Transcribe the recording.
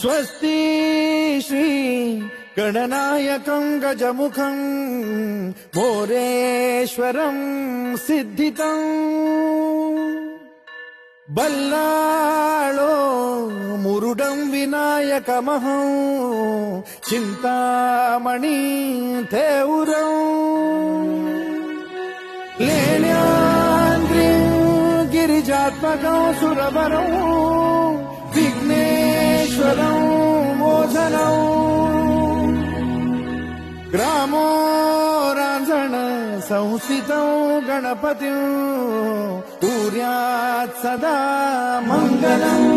स्वस्ति श्री गणनायकम् गजमुखम् मोरेश्वरम् सिद्धितम् बल्लाळो मुरुडं विनायकमहं चिन्तामणि थेउरौ लेण्यान्द्रिं गिरिजात्मकं सुरवरौ ग्रामो राञ्जण संस्थितौ गणपतिं कुर्यात् सदा मङ्गलम्